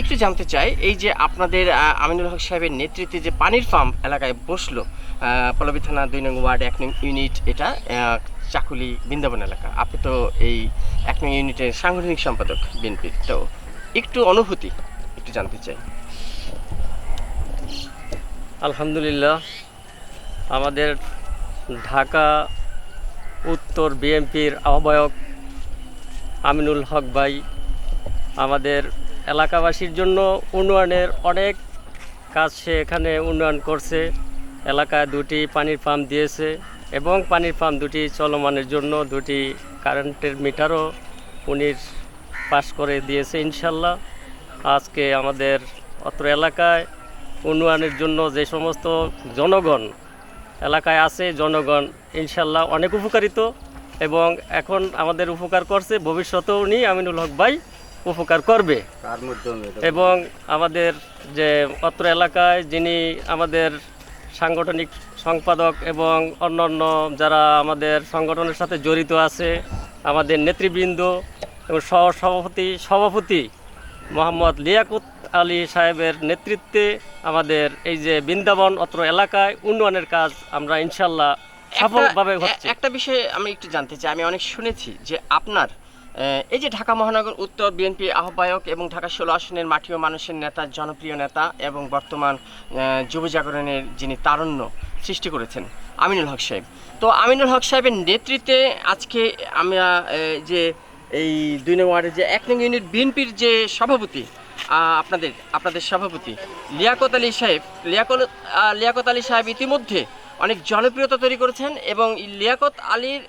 একটু জানতে চাই, এই যে আপনাদের আমিনুল হক সাহেবের নেতৃত্বে যে পানির ফার্ম এলাকায় বসল পল্লবী থানা দুই নং ওয়ার্ড, এক নং ইউনিট, এটা চাকুলি বৃন্দাবন এলাকা। আপনি তো এই এক নং ইউনিটের সাংগঠনিক সম্পাদক বিএনপির তো একটু অনুভূতি একটু জানতে চাই। আলহামদুলিল্লাহ, আমাদের ঢাকা উত্তর বিএনপির আহ্বায়ক আমিনুল হক ভাই, আমাদের এলাকাবাসীর জন্য উন্নয়নের অনেক কাজ সে এখানে উন্নয়ন করছে। এলাকায় দুটি পানির পাম্প দিয়েছে এবং পানির পাম্প দুটি চলমানের জন্য দুটি কারেন্টের মিটারও উনি পাশ করে দিয়েছে ইনশাল্লাহ। আজকে আমাদের অত্র এলাকায় উন্নয়নের জন্য যে সমস্ত জনগণ এলাকায় আছে, জনগণ ইনশাল্লাহ অনেক উপকারিত এবং এখন আমাদের উপকার করছে। ভবিষ্যতেও উনি আমিনুল হক ভাই উপকার করবে। এবং আমাদের যে অত্র এলাকায় যিনি আমাদের সাংগঠনিক সম্পাদক এবং অন্যান্য যারা আমাদের সংগঠনের সাথে জড়িত আছে আমাদের নেতৃবৃন্দ এবং সহ সভাপতি সভাপতি মোহাম্মদ লিয়াকুত আলী সাহেবের নেতৃত্বে আমাদের এই যে বৃন্দাবন অত্র এলাকায় উন্নয়নের কাজ আমরা ইনশাল্লাহ সফলভাবে একটা- হচ্ছে। একটা বিষয়ে আমি একটু জানতে চাই আমি অনেক শুনেছি যে আপনার এই যে ঢাকা মহানগর উত্তর বিএনপি আহ্বায়ক এবং ঢাকা ষোলো আসনের ও মানুষের নেতা জনপ্রিয় নেতা এবং বর্তমান আহ, যুব জাগরণের যিনি তারুণ্য সৃষ্টি করেছেন আমিনুল হক সাহেব। তো আমিনুল হক সাহেবের নেতৃত্বে আজকে আমরা যে এই দুই নং ওয়ার্ডের যে এক নং ইউনিট বিএনপির যে সভাপতি আপনাদের আপনাদের সভাপতি লিয়াকত আলী সাহেব লিয়াকত লিয়াকত আলী সাহেব ইতিমধ্যে অনেক জনপ্রিয়তা তৈরি করেছেন এবং লিয়াকত আলীর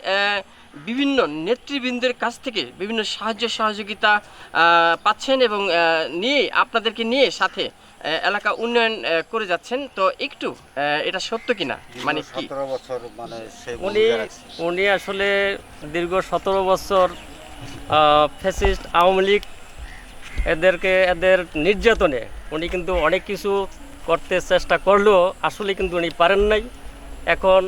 বিভিন্ন নেতৃবৃন্দের কাছ থেকে বিভিন্ন সাহায্য সহযোগিতা পাচ্ছেন এবং নিয়ে আপনাদেরকে নিয়ে সাথে এলাকা উন্নয়ন করে যাচ্ছেন। তো একটু এটা সত্য কিনা? মানে কি? সতেরো বছর মানে উনি উনি আসলে দীর্ঘ সতেরো বছর ফ্যাসিস্ট আওয়ামী লীগ এদেরকে এদের নির্যাতনে উনি কিন্তু অনেক কিছু করতে চেষ্টা করলেও আসলে কিন্তু উনি পারেন নাই। এখন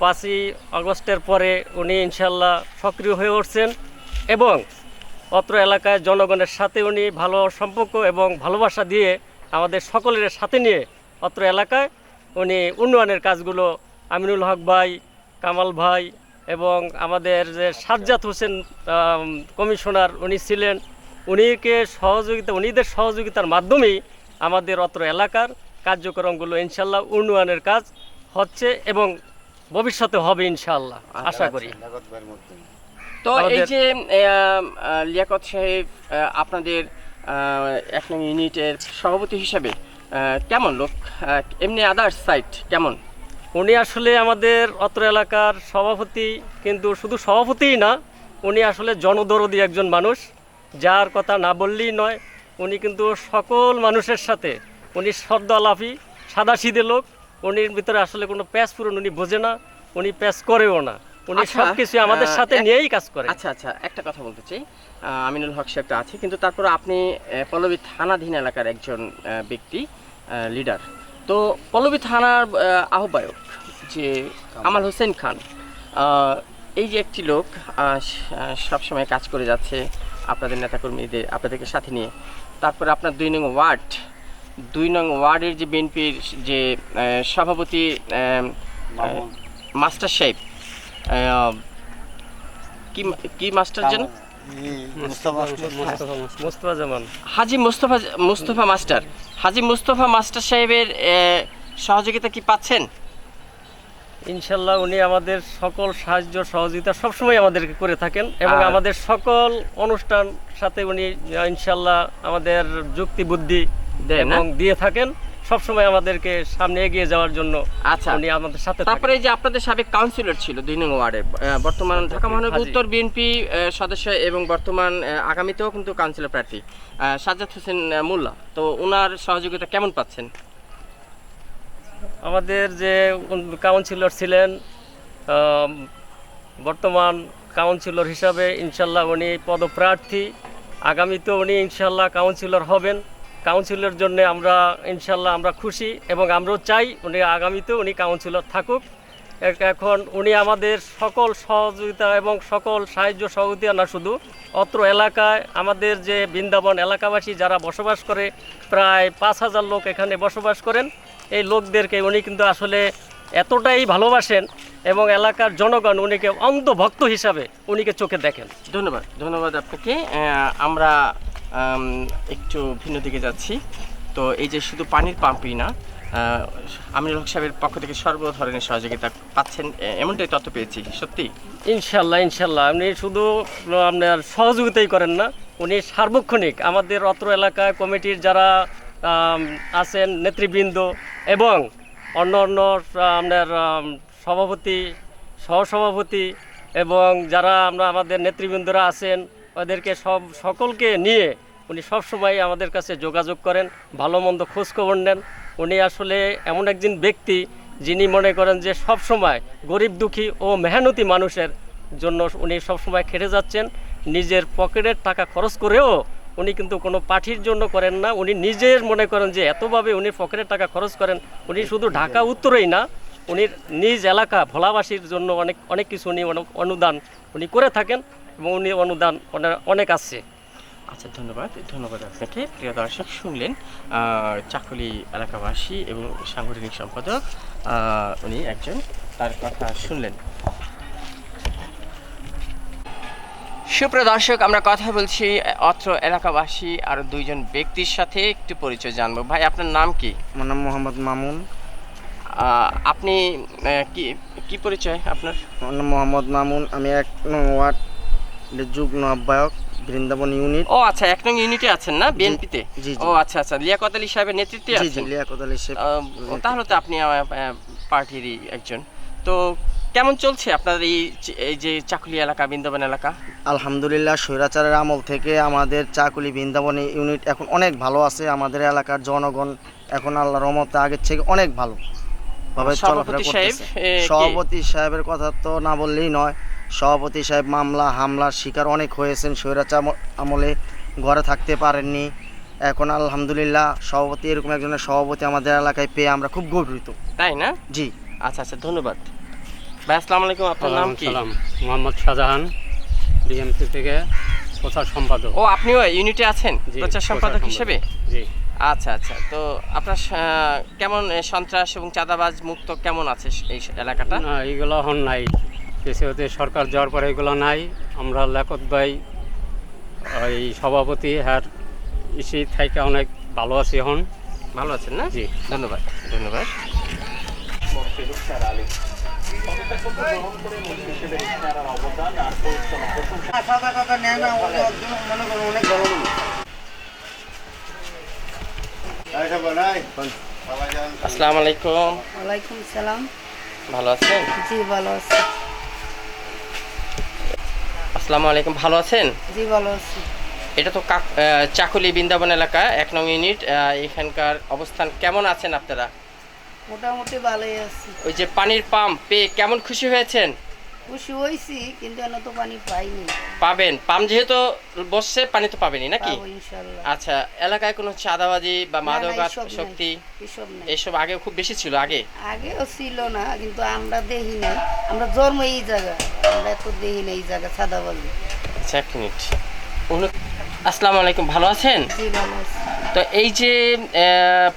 পাঁচই আগস্টের পরে উনি ইনশাল্লাহ সক্রিয় হয়ে উঠছেন এবং অত্র এলাকায় জনগণের সাথে উনি ভালো সম্পর্ক এবং ভালোবাসা দিয়ে আমাদের সকলের সাথে নিয়ে অত্র এলাকায় উনি উন্নয়নের কাজগুলো আমিনুল হক ভাই, কামাল ভাই এবং আমাদের যে সাজ্জাদ হোসেন কমিশনার উনি ছিলেন, উনিকে সহযোগিতা, উনিদের সহযোগিতার মাধ্যমেই আমাদের অত্র এলাকার কার্যক্রমগুলো ইনশাল্লাহ উন্নয়নের কাজ হচ্ছে এবং ভবিষ্যতে হবে ইনশাল্লাহ আশা করি। লেখক ভাইয়ের মাধ্যমে। তো এই যে লিয়াকত সাহেব আপনাদের এক নং ইউনিটের সভাপতি হিসাবে কেমন লোক? এমনি আদার্স সাইট কেমন? উনি আসলে আমাদের অত্র এলাকার সভাপতি কিন্তু শুধু সভাপতিই না উনি আসলে জনদরদি একজন মানুষ। যার কথা না বললেই নয় উনি কিন্তু সকল মানুষের সাথে উনি শব্দ আলাপি সাদা সিদে লোক। উনির ভিতরে আসলে কোনো প্যাচ পূরণ উনি বোঝে না উনি প্যাচ করেও না। উনি আচ্ছা, সব কিছু আমাদের সাথে নিয়েই কাজ করে। আচ্ছা আচ্ছা একটা কথা বলতে চাই। আমিনুল হক সাহেব তো আছে কিন্তু তারপর আপনি পল্লবী থানাধীন এলাকার একজন ব্যক্তি লিডার তো পল্লবী থানার আহ্বায়ক যে আমাল হোসেন খান এই যে একটি লোক সবসময় কাজ করে যাচ্ছে আপনাদের নেতাকর্মীদের আপনাদেরকে সাথে নিয়ে। তারপরে আপনার দুই নং ওয়ার্ড দুই নং ওয়ার্ডের যে বিএনপির যে সভাপতি মাস্টার সাহেব কি কি মাস্টার যেন? ই, মুস্তফা মুস্তফা জামান। হাজি মুস্তফা মুস্তফা মাস্টার। হাজি মুস্তফা মাস্টার সাহেবের সহযোগিতা কি পাচ্ছেন? ইনশাল্লাহ উনি আমাদের সকল সাহায্য সহযোগিতা সবসময় আমাদেরকে করে থাকেন এবং আমাদের সকল অনুষ্ঠান সাথে উনি ইনশাল্লাহ আমাদের যুক্তি বুদ্ধি? এবং দিয়ে থাকেন সবসময় আমাদেরকে সামনে এগিয়ে যাওয়ার জন্য আচ্ছা। উনি আমাদের সাথে তারপরে এই যে আপনাদের সাবেক কাউন্সিলর ছিল দুই নং ওয়ার্ডে বর্তমান ঢাকা মহানগর উত্তর বিএনপি সদস্য এবং বর্তমান আগামীতেও কিন্তু কাউন্সিলর প্রার্থী সাজ্জাদ হোসেন মোল্লা। তো ওনার সহযোগিতা কেমন পাচ্ছেন? আমাদের যে কাউন্সিলর ছিলেন বর্তমান কাউন্সিলর হিসাবে ইনশাল্লাহ উনি পদপ্রার্থী। আগামীতেও উনি ইনশাল্লাহ কাউন্সিলর হবেন। কাউন্সিলর জন্য আমরা ইনশাল্লাহ আমরা খুশি এবং আমরাও চাই উনি আগামীতে উনি কাউন্সিলর থাকুক। এখন উনি আমাদের সকল সহযোগিতা এবং সকল সাহায্য সহযোগিতা না শুধু অত্র এলাকায় আমাদের যে বৃন্দাবন এলাকাবাসী যারা বসবাস করে প্রায় পাঁচ হাজার লোক এখানে বসবাস করেন। এই লোকদেরকে উনি কিন্তু আসলে এতটাই ভালোবাসেন এবং এলাকার জনগণ উনিকে অন্ধভক্ত হিসাবে উনিকে চোখে দেখেন। ধন্যবাদ ধন্যবাদ আপনাকে। আমরা আম, একটু ভিন্ন দিকে যাচ্ছি। তো এই যে শুধু পানির পাম্পই না আমিনুল হক সাহেবের পক্ষ থেকে সর্ব ধরনের সহযোগিতা পাচ্ছেন এমনটাই তথ্য পেয়েছি, সত্যি? ইনশাল্লাহ ইনশাল্লাহ। আপনি শুধু আপনার সহযোগিতাই করেন না, উনি সার্বক্ষণিক আমাদের অত্র এলাকায় কমিটির যারা আছেন, নেতৃবৃন্দ এবং অন্য অন্য আপনার সভাপতি, সহসভাপতি এবং যারা আমরা, আমাদের নেতৃবৃন্দরা আছেন ওদেরকে সব সকলকে নিয়ে উনি সবসময় আমাদের কাছে যোগাযোগ করেন, ভালো মন্দ খোঁজখবর নেন। উনি আসলে এমন একজন ব্যক্তি যিনি মনে করেন যে সব সময় গরিব দুঃখী ও মেহনতি মানুষের জন্য উনি সবসময় খেটে যাচ্ছেন। নিজের পকেটের টাকা খরচ করেও উনি কিন্তু কোনো পাঠির জন্য করেন না। উনি নিজের মনে করেন যে এতভাবে উনি পকেটের টাকা খরচ করেন। উনি শুধু ঢাকা উত্তরেই না, উনি নিজ এলাকা, ভোলাবাসীর জন্য অনেক অনেক কিছু উনি অনু- অনুদান উনি করে থাকেন। এবং উনি অনুদান অনেক আছে। আচ্ছা ধন্যবাদ। ধন্যবাদ আপনাকে। প্রিয় দর্শক শুনলেন চাকুলি এলাকাবাসী এবং সাংগঠনিক সম্পাদক উনি একজন। তার কথা শুনলেন। সুপ্রিয় দর্শক আমরা কথা বলছি অত্র এলাকাবাসী আর দুইজন ব্যক্তির সাথে। একটু পরিচয় জানব। ভাই আপনার নাম কি? আমার নাম মোহাম্মদ মামুন। আপনি কি কি পরিচয় আপনার? আমার নাম মোহাম্মদ মামুন। আমি এক নং ওয়ার্ড যুগ্ম আহ্বায়ক বৃন্দাবন ইউনিট। ও আচ্ছা এক নং ইউনিটে আছেন না? বিএনপিতে। ও আচ্ছা আচ্ছা লিয়াকত আলী সাহেবের নেতৃত্বে আছেন? লিয়াকত আলী আহ, তাহলে তো আপনি পার্টিরই একজন। তো কেমন চলছে এই যে- এই যে চাকুলি এলাকা বৃন্দাবন এলাকা? আলহামদুলিল্লাহ স্বৈরাচারের আমল থেকে আমাদের চাকুলি বৃন্দাবন ইউনিট এখন অনেক ভালো আছে। আমাদের এলাকার জনগণ এখন আল্লাহ রহমতে আগের থেকে অনেক ভালো। ভাবে চলাফেরা করতেছে। সভাপতি সাহেবের কথা তো না বললেই নয়। সভাপতি সাহেব মামলা হামলার শিকার অনেক হয়েছেন স্বৈরাচার আম- আমলে ঘরে থাকতে পারেননি। এখন আলহামদুলিল্লাহ সভাপতি এরকম একজনের সভাপতি আমাদের এলাকায় পেয়ে আমরা খুব গর্বিত। তাই না? জি। আচ্ছা আচ্ছা ধন্যবাদ। ভাই আসসালামু আলাইকুম আপনার নাম কি? মোহাম্মদ শাহজাহান বিএমসি থেকে প্রচার সম্পাদক। ও আপনিও ইউনিটে আছেন প্রচার সম্পাদক হিসেবে? জি। আচ্ছা আচ্ছা তো আপনার কেমন সন্ত্রাস এবং চাঁদাবাজ মুক্ত কেমন আছে এই এলাকাটা? না এইগুলো হন নাই। হতে সরকার যাওয়ার পরে এগুলো নাই। আমরা লেখত ভাই ওই সভাপতি হ্যার ইসি থেকে অনেক ভালো আছি এখন। ভালো আছেন না? জি। ধন্যবাদ ধন্যবাদ। আসসালামু আলাইকুম। ওয়ালাইকুম সালাম। ভালো আছেন? জি ভালো আছি। আসসালামু আলাইকুম ভালো আছেন? জি ভালো আছি। এটা তো কাক- চাকুলি বৃন্দাবন এলাকা এক নং ইউনিট। এখানকার অবস্থান কেমন আছেন আপনারা? মোটামুটি ভালোই আছি। ওই যে পানির পাম্প পেয়ে কেমন খুশি হয়েছেন? খুশি হয়েছি কিন্তু এনে তো পানি পাইনি। পাবেন। পাম্প যেহেতু বসছে পানি তো পাবেনই নাকি? আচ্ছা এলাকায় কোনো চাঁদাবাজি বা না, না, মাদক শক্তি এসব আগে খুব বেশি ছিল আগে? আগেও ছিল না কিন্তু আমরা দেখি নাই। আমরা জন্ম এই জায়গা আমরা এত দেখি না এই জায়গা সাদাবাজি আচ্ছা এক মিনিট। আসসালামু আলাইকুম ভালো আছেন? তো এই যে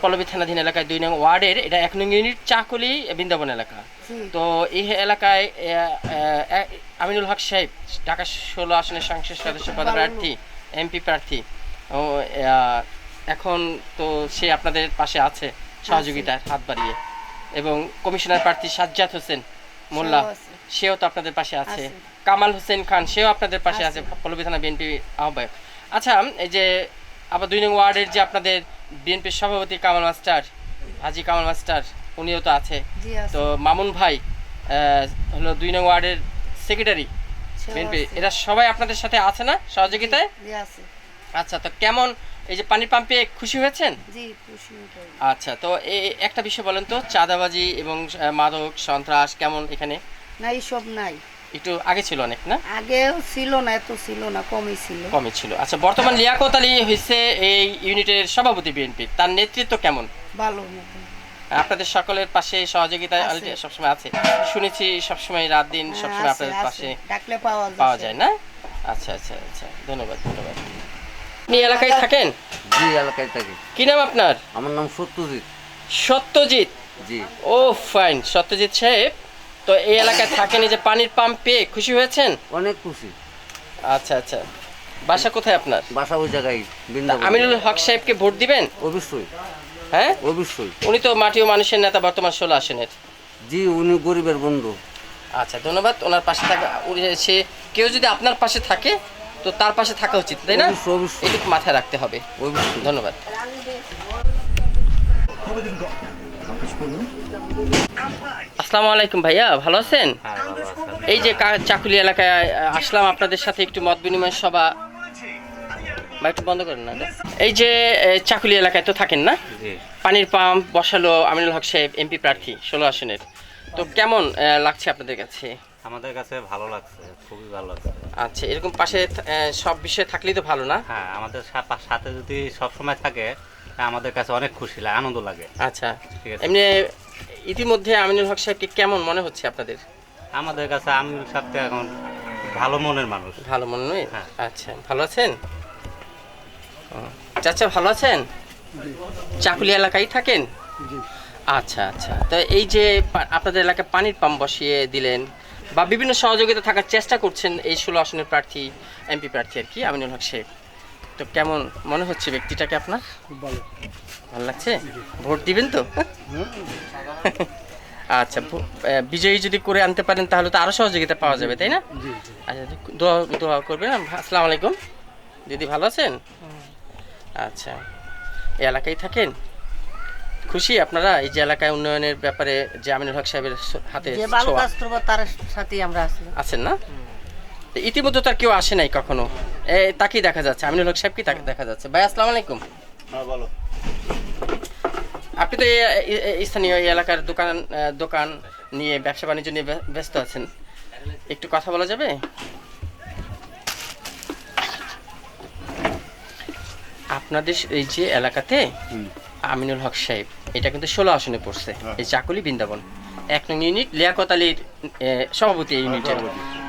পল্লবী থানাধীন এলাকায় দুই নং ওয়ার্ডের এটা এক নং ইউনিট চাকুলি বৃন্দাবন এলাকা। তো এই এলাকায় আমিনুল হক সাহেব ঢাকা ষোলো আসনের সংসদ সদস্য পদপ্রার্থী এমপি প্রার্থী। ও এখন তো সে আপনাদের পাশে আছে সহযোগিতার হাত বাড়িয়ে। এবং কমিশনার প্রার্থী সাজ্জাদ হোসেন মোল্লা সেও তো আপনাদের পাশে আছে। কামাল হোসেন খান সেও আপনাদের পাশে আছে। আছে। পল্লবী থানা বিএনপি আহ্বায়ক। আচ্ছা এই যে আবার দুই নং ওয়ার্ডের যে আপনাদের বিএনপির সভাপতি কামাল মাস্টার হাজি কামাল মাস্টার উনিও তো আছে। তো মামুন ভাই হলো দুই নং ওয়ার্ডের সেক্রেটারি বিএনপি। এরা সবাই আপনাদের সাথে আছে না সহযোগিতায়? আচ্ছা তো কেমন এই যে পানির পাম্পে খুশি হয়েছেন? জি খুশি হই। আচ্ছা তো এই একটা বিষয় বলেন তো চাঁদাবাজি এবং মাদক সন্ত্রাস কেমন এখানে? না এইসব নাই। একটু আগে ছিল অনেক না? আগেও ছিল না এত ছিল না কমই ছিল। কমই ছিল। আচ্ছা বর্তমান লিয়াকত আলী হয়েছে এই ইউনিটের সভাপতি বিএনপি। তার নেতৃত্ব কেমন? ভালো আপনাদের সকলের পাশে সহযোগিতায় সবসময় আছে শুনেছি সবসময় রাত দিন সবসময় আছে, আপনাদের পাশে ডাকলে পাওয়া যায় পাওয়া যায় না? আচ্ছা আচ্ছা আচ্ছা। ধন্যবাদ ধন্যবাদ। আপনি এলাকায় থাকেন? জি এলাকায় থাকি। কি নাম আপনার? আমার নাম সত্যজিৎ। সত্যজিৎ? জি। ও ফাইন। সত্যজিৎ সাহেব? তো এই এলাকায় থাকেন এই যে পানির পাম্প পেয়ে খুশি হয়েছেন? অনেক খুশি। আচ্ছা আচ্ছা। বাসা কোথায় আপনার? বাসা ওই জায়গায় আমিনুল হক সাহেবকে ভোট দিবেন? অবশ্যই। হ্যাঁ? অবশ্যই। উনি তো মাটি ও মানুষের নেতা বর্তমান ষোলো আসনের। জি উনি গরিবের বন্ধু। আচ্ছা ধন্যবাদ। ওনার পাশে থাকা সে কেউ যদি আপনার পাশে থাকে তো তার পাশে থাকা উচিত তাই না। এটুকু মাথায় রাখতে হবে। ধন্যবাদ। আসসালামু আলাইকুম ভাইয়া ভালো আছেন? এই যে চাকুলি এলাকায় আসলাম আপনাদের সাথে একটু মত বিনিময় সভা বা একটু বন্ধ করেন না। এই যে চাকুলি এলাকায় তো থাকেন না? পানির পাম্প বসালো আমিনুল হক সাহেব এমপি প্রার্থী ষোলো আসনের। তো কেমন লাগছে আপনাদের কাছে? আমাদের কাছে ভালো লাগছে খুবই ভালো লাগছে। আচ্ছা এরকম পাশে সব বিষয়ে থাকলেই তো ভালো না? হ্যাঁ আমাদের সাথে যদি সব সময় থাকে আমাদের কাছে অনেক খুশি লাগে আনন্দ লাগে। আচ্ছা। ঠিক আছে। এমনি ইতিমধ্যে আমিনুল হক সাহেবকে কেমন মনে হচ্ছে আপনাদের? আমাদের কাছে আমির সাথে এখন ভালো মনের মানুষ। ভালো মনে নয় হ্যাঁ। আচ্ছা ভালো আছেন? চাচা ভালো আছেন? চাকুলি এলাকায় থাকেন? আচ্ছা আচ্ছা। তো এই যে আপনাদের এলাকায় পানির পাম্প বসিয়ে দিলেন বা বিভিন্ন সহযোগিতা থাকার চেষ্টা করছেন এই ষোলো আসনের প্রার্থী এমপি প্রার্থী আর কি আমিনুল হক শেখ। তো কেমন মনে হচ্ছে ব্যক্তিটাকে আপনার? ভালো। ভালো লাগছে? ভোট দিবেন তো? আচ্ছা বিজয়ী যদি করে আনতে পারেন তাহলে তো আরও সহযোগিতা পাওয়া যাবে তাই না? আচ্ছা দোয়া দোয়া করবেন। আসসালামু আলাইকুম। দিদি ভালো আছেন? আচ্ছা। এই এলাকায় থাকেন? খুশি আপনারা? এই যে এলাকায় উন্নয়নের ব্যাপারে যে আমিনুল হক সাহেবের হাতে যে ভালো ছোঁয়া। কাজ করব তার সাথেই আমরা আছি। আছেন না? তো ইতিমধ্যে তার কেউ আসে নাই কখনো। এ তাকেই দেখা যাচ্ছে? আমিনুল হক সাহেবকেই তাকে দেখা যাচ্ছে? ভাই আসসালামু আলাইকুম। হ্যাঁ বলো। আপনি তো স্থানীয় এই এলাকার দোকান দোকান নিয়ে ব্যবসা বাণিজ্য নিয়ে ব্য- ব্যস্ত আছেন। একটু কথা বলা যাবে? আপনাদের এই যে এলাকাতে আমিনুল হক সাহেব এটা কিন্তু ষোলো আসনে পড়ছে এই চাকুলি বৃন্দাবন। এক নং ইউনিট লিয়াকত আলীর সভাপতি এই ইউনিটের।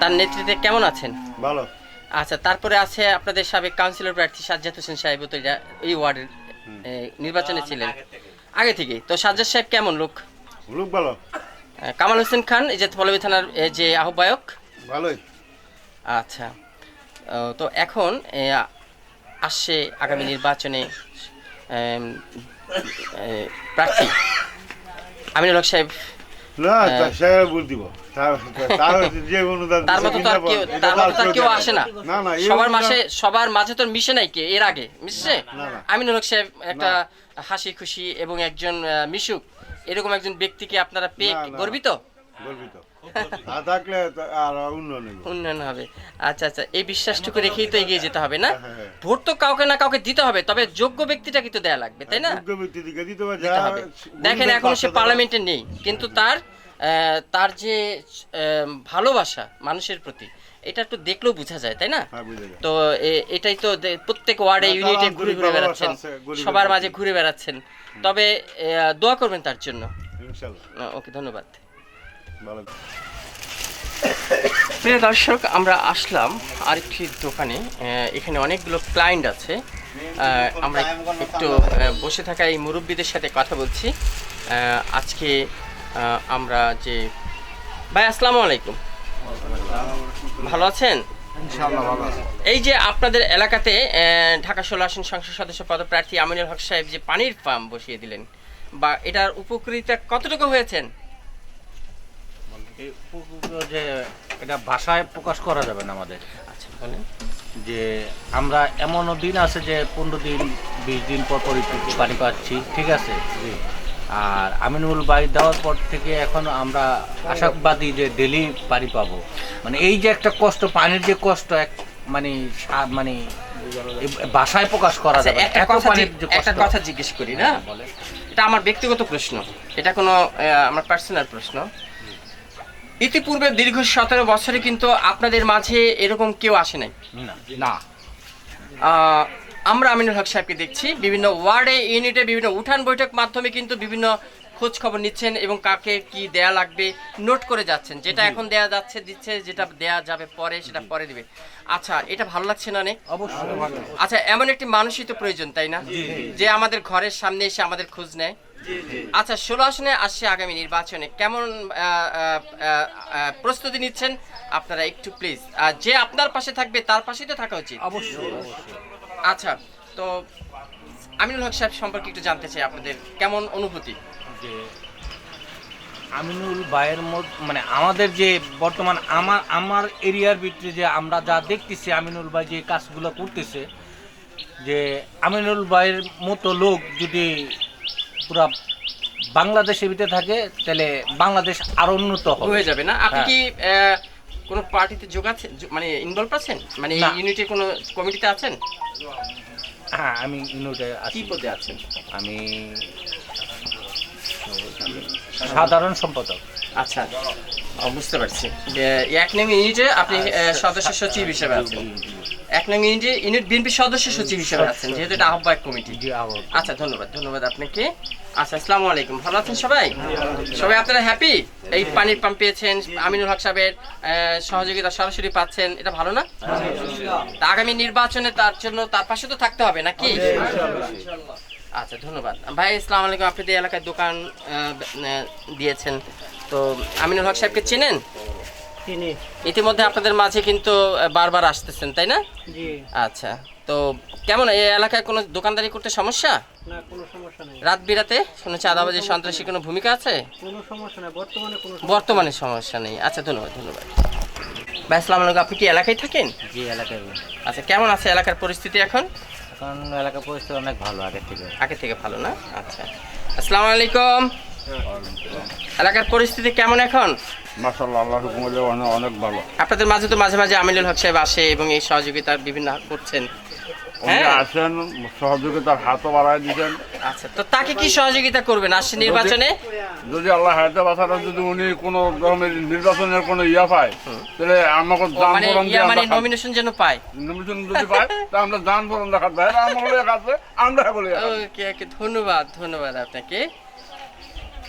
তার নেতৃত্বে কেমন আছেন? ভালো। আচ্ছা তারপরে আছে আপনাদের সাবেক কাউন্সিলর প্রার্থী সাজ্জাদ হোসেন সাহেব তো এটা- এই ওয়ার্ডের নির্বাচনে ছিলেন। আগে থেকেই তো সাজ্জাদ সাহেব কেমন লোক? লোক ভালো। কামাল হোসেন খান এই যে পল্লবী থানার যে আহ্বায়ক? ভালোই। আচ্ছা। তো এখন আসছে আগামী নির্বাচনে প্রার্থী। আমিনুল হক সাহেব সবার মাঝে তো মিশে নাই কে? এর আগে মিশছে? না, না। আমিনুল হক সাহেব একটা হাসি খুশি এবং একজন মিশুক। এরকম একজন ব্যক্তিকে আপনারা পেয়ে। গর্বিত বলবি তো আর থাকলে আর উন্নয়ন উন্নয়ন হবে। আচ্ছা আচ্ছা এই বিশ্বাসটুকু রেখেই তো এগিয়ে যেতে হবে না? হ্যাঁ, হ্যাঁ। ভোট তো কাউকে না কাউকে দিতে হবে তবে যোগ্য ব্যক্তিটাকে তো দেয়া লাগবে তাই না? যোগ্য ব্যক্তি দিতে হবে দিতে যা হবে। দেখেন এখন সে পার্লামেন্টে নেই কিন্তু তার তার যে ভালোবাসা মানুষের প্রতি এটা একটু দেখলেও বোঝা যায় তাই না? হ্যাঁ। তো এ- এটাই তো প্রত্যেক ওয়ার্ডে ইউনিটে ঘুরে ঘুরে বেড়াচ্ছেন সবার মাঝে ঘুরে বেড়াচ্ছেন। তবে দোয়া করবেন তার জন্য। ওকে ধন্যবাদ। প্রিয় দর্শক আমরা আসলাম আরেকটি দোকানে। এখানে অনেকগুলো ক্লায়েন্ট আছে। আমরা একটু বসে থাকা এই মুরব্বীদের সাথে কথা বলছি। আজকে আমরা যে ভাই আসসালামু আলাইকুম। ভালো আছেন? এই যে আপনাদের এলাকাতে ঢাকা ষোলো আসন সংসদ সদস্য পদপ্রার্থী আমিনুল হক সাহেব যে পানির পাম্প বসিয়ে দিলেন বা এটার উপকৃতা কতটুকু হয়েছেন? যে এটা ভাষায় প্রকাশ করা যাবে না আমাদের। আচ্ছা যে আমরা এমনও দিন আছে যে পনেরো দিন বিশ দিন পর পরই পানি পাচ্ছি ঠিক আছে? আর আমিনুল বাড়ি দেওয়ার পর থেকে এখন আমরা আশাবাদী যে ডেলি পানি পাবো। মানে এই যে একটা কষ্ট পানির যে কষ্ট এক মানে মানে ভাষায় প্রকাশ করা আচ্ছা, যাবে। একটা কথা একটা কথা জিজ্ঞেস করি না? বলে। এটা আমার ব্যক্তিগত প্রশ্ন। এটা কোনো আমার পার্সোনাল প্রশ্ন। ইতিপূর্বে দীর্ঘ সতেরো বছরে কিন্তু আপনাদের মাঝে এরকম কেউ আসে নাই। না। আমরা আমিনুল হক সাহেবকে দেখছি। বিভিন্ন ওয়ার্ডে ইউনিটে বিভিন্ন উঠান বৈঠক মাধ্যমে কিন্তু বিভিন্ন খোঁজ খবর নিচ্ছেন এবং কাকে কি দেয়া লাগবে নোট করে যাচ্ছেন। যেটা এখন দেয়া যাচ্ছে দিচ্ছে যেটা দেয়া যাবে পরে সেটা পরে দিবে। আচ্ছা এটা ভালো লাগছে না অনেক অবশ্যই আচ্ছা এমন একটি মানুষই তো প্রয়োজন তাই না? যে আমাদের ঘরের সামনে এসে আমাদের খোঁজ নেয়। আচ্ছা ষোলো আসনে আসছে আগামী নির্বাচনে। কেমন প্রস্তুতি নিচ্ছেন? আপনারা একটু প্লিজ যে আপনার পাশে থাকবে তার পাশেই তো থাকা উচিত। অবশ্যই। আচ্ছা তো আমিনুল হক সাহেব সম্পর্কে একটু জানতে চাই আপনাদের। কেমন অনুভূতি? যে আমিনুল ভাইয়ের মধ্যে মানে আমাদের যে বর্তমান আমার আমার এরিয়ার ভিতরে যে আমরা যা দেখতেছি আমিনুল ভাই যে কাজগুলো করতেছে যে আমিনুল ভাইয়ের মতো লোক যদি পুরা বাংলাদেশের ভিতরে থাকে তাহলে বাংলাদেশ আরও উন্নত হয়ে যাবে না? আপনি হ্যাঁ। কি কোনো পার্টিতে যোগ আছে? মানে ইনভলভ আছেন? মানে না। ইউনিটির কোনো কমিটিতে আছেন? হ্যাঁ আমি ইউনিটে আছি। কি পদে আছেন? আমি সাধারণ সম্পাদক। আচ্ছা বুঝতে পারছি। এক নং ইউনিটে আপনি সদস্য সচিব হিসেবে আছেন। এক নং ইউনিটে ইউনিট বিএনপি সদস্য সচিব হিসেবে আছেন যেহেতু এটা আহ্বায়ক কমিটি। আচ্ছা ধন্যবাদ ধন্যবাদ আপনাকে। আচ্ছা আসসালামু আলাইকুম। ভালো আছেন সবাই? সবাই আপনারা হ্যাপি এই পানির পাম্প পেয়েছেন আমিনুল হক সাহেবের সহযোগিতা সরাসরি পাচ্ছেন এটা ভালো না? আগামী নির্বাচনে তার জন্য তার পাশে তো থাকতে হবে নাকি? আচ্ছা ধন্যবাদ। ভাই আসসালামু আলাইকুম। আপনি তো এলাকায় দোকান দিয়েছেন। তো আমিনুল হক সাহেবকে চেনেন? ইতিমধ্যে আপনাদের মাঝে কিন্তু বারবার আসতেছেন তাই না? জি। আচ্ছা তো কেমন? এই এলাকায় কোনো দোকানদারি করতে সমস্যা? না কোনো সমস্যা নেই। রাত বিরাতে শুনে চাঁদাবাজি সন্ত্রাসী কোনো ভূমিকা আছে? কোনো সমস্যা নেই বর্তমানে কোনো বর্তমানে সমস্যা নেই। আচ্ছা ধন্যবাদ ধন্যবাদ। ভাই আসসালামু আলাইকুম। আপনি কি এলাকায় থাকেন? জি এলাকায়। আচ্ছা কেমন আছে এলাকার পরিস্থিতি এখন? এখন এলাকার পরিস্থিতি অনেক ভালো আগের থেকে। আগে থেকে ভালো না? আচ্ছা। আসসালামু আলাইকুম। এলাকার পরিস্থিতি কেমন এখন? হুকুম অনেক ভালো। আপনাদের মাঝে তো মাঝে মাঝে আমিনুল হক সাহেব আসে এবং এই সহযোগিতা বিভিন্ন করছেন। উনি হ্যাঁ। আসেন সহযোগিতার হাতও আচ্ছা তো তাকে কি সহযোগিতা করবেন আসছে নির্বাচনে? যদি আল্লাহ হায়াতে যদি উনি কোনো রকমের নির্বাচনের কোনো ইয়া পায় তাহলে আমাকে দান মানে দিয়ে মানে নমিনেশন যেন পায়। নমিনেশন যদি তা আমরা দান দেখাতে আমরা বলে আমরা বলে ওকে ওকে ধন্যবাদ ধন্যবাদ আপনাকে।